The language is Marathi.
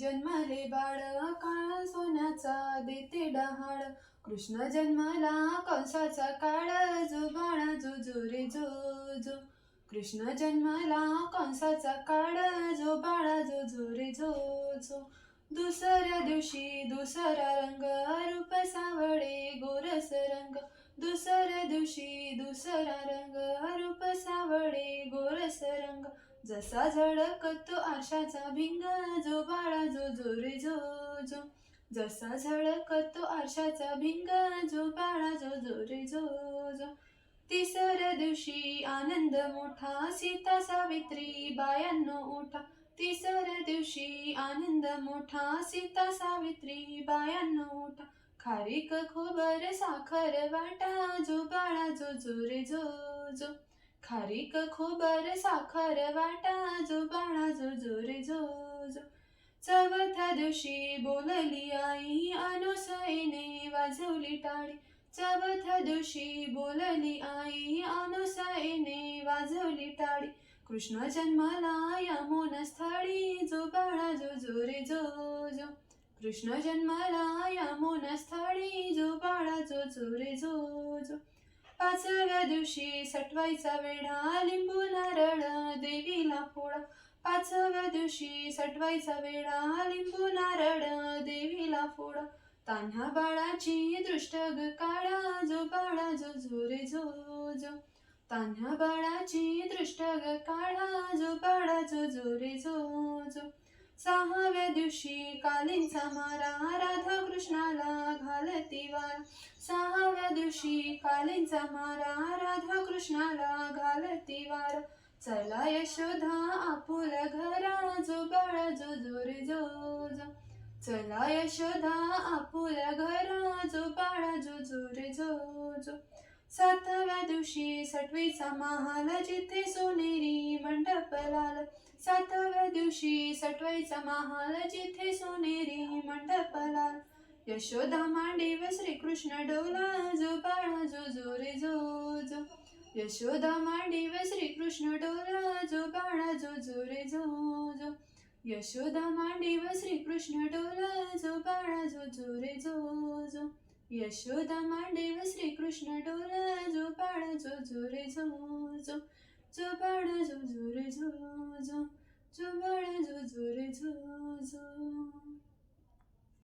जन्मले बाळ काळ सोन्याचा देते डहाळ. कृष्ण जन्मला कंसाचा काळ जो बाळा जो जो रे जो जो कृष्ण जन्मला कंसाचा काळ जो बाळा जो जो रे जो जो दुसऱ्या दिवशी दुसरा रंग रूप सावळे गोरस रंग दुसऱ्या दिवशी दुसरा रंग रूप सावळे गोरस रंग जसा झळकतो आरशाचा भिंग जो बाळा जो जोरे जो जो. जसा झळकतो आरशाचा भिंग जो बाळा जो जोरे जो जो. तिसऱ्या दिवशी आनंद मोठा सीता सावित्री बायांनो उठा. तिसऱ्या दिवशी आनंद मोठा सीता सावित्री बायांनो उठा. खारीक खोबर साखर वाटा जो बाळा जो जो रे जो जो. खारीक खोबर साखर वाटा जो बाळा जो जो रे जो जो. चौथ्या दिवशी बोलली आई अनुसयने वाजवली टाळी. चौथ्या दिवशी बोलली आई अनुसयने वाजवली टाळी. कृष्ण जन्माला या स्थळी जो बाळा जो जो रे जो जो. कृष्ण जन्माला यमुन स्थळी जो बाळा जो जो रे जो पाचव्या दिवशी सटवायचा वेढा लिंबू नारळ देवीला फोडा. पाचव्या दिवशी सटवायचा वेढा लिंबू नारळ देवीला फोडा. तान्हा बाळाची दृष्ट ग काळा जो बाळा जो झोरे रे जो. जो बाळाची दृष्ट ग काळा जो बाळा जो झोरे जो जो. सहाव्या दिवशी कालींचा मारा राधा कृष्णाला घालती वारा. त्या दिवशी कालींचा मारा राधा कृष्णाला घालती वार. चला यशोधा आपुला घरा जो बाळा जो जो जो जो चला यशोधा आपुल्या घरा जो बाळा जो जो जो जो सातव्या दिवशी सटवीचा महाल जिथे सोनेरी मंडप लाल. सातव्या दिवशी सटवायचा महाल जिथे सोनेरी लाल यशोदा मांडीव श्रीकृष्ण डोला जो बाळा जो जो रे जो जो. यशोदा मांडीव श्रीकृष्ण डोला जो बाळा जो जो रे जो जो. यशोदा मांडीव श्रीकृष्ण डोला जो बाळा जो जो रे जो जो. यशोदा मांडीव श्रीकृष्ण डोला जो बाळा जो जो रे जो जो. जो बाळा जो जो रे जो जो. जो बाळा जो जो रे जो जो.